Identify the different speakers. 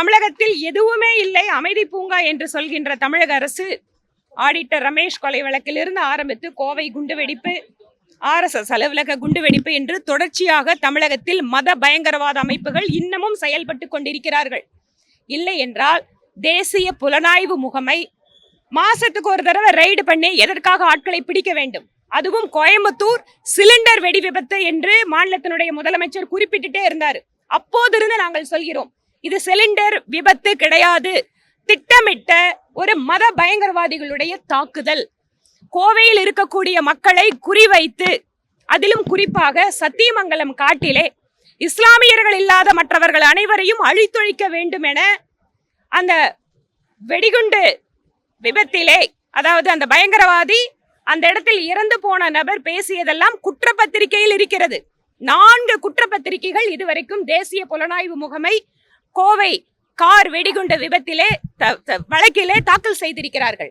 Speaker 1: தமிழகத்தில் எதுவுமே இல்லை அமைதி பூங்கா என்று சொல்கின்ற தமிழக அரசு ஆடிட்டர் ரமேஷ் கொலை வழக்கிலிருந்து ஆரம்பித்து கோவை குண்டுவெடிப்பு ஆர்எஸ்எஸ் அலுவலக குண்டுவெடிப்பு என்று தொடர்ச்சியாக தமிழகத்தில் மத பயங்கரவாத அமைப்புகள் இன்னமும் செயல்பட்டு கொண்டிருக்கிறார்கள். இல்லை என்றால் தேசிய புலனாய்வு முகமை மாசத்துக்கு ஒரு தடவை ரைடு பண்ணி எதற்காக ஆட்களை பிடிக்க வேண்டும்? அதுவும் கோயம்புத்தூர் சிலிண்டர் வெடி விபத்து என்று மாநிலத்தினுடைய முதலமைச்சர் குறிப்பிட்டுட்டே இருந்தார். அப்போதிருந்து நாங்கள் சொல்கிறோம் இது சிலிண்டர் விபத்து கிடையாது. திட்டமிட்ட ஒரு மத பயங்கரவாதிகளுடைய தாக்குதல். கோவையில் இருக்கக்கூடிய மக்களை குறிவைத்து அதிலும் குறிப்பாக சத்தியமங்கலம் காட்டிலே இஸ்லாமியர்கள் இல்லாத மற்றவர்கள் அனைவரையும் அழித்தொழிக்க வேண்டும் என அந்த வெடிகுண்டு விபத்திலே அதாவது அந்த பயங்கரவாதி அந்த இடத்தில் இறந்து போன நபர் பேசியதெல்லாம் குற்றப்பத்திரிகையில் இருக்கிறது. நான்கு குற்றப்பத்திரிகைகள் இதுவரைக்கும் தேசிய புலனாய்வு முகமை கோவை கார் வெடிகுண்டு விபத்திலே த- த- வழக்கிலே தாக்கல் செய்திருக்கிறார்கள்.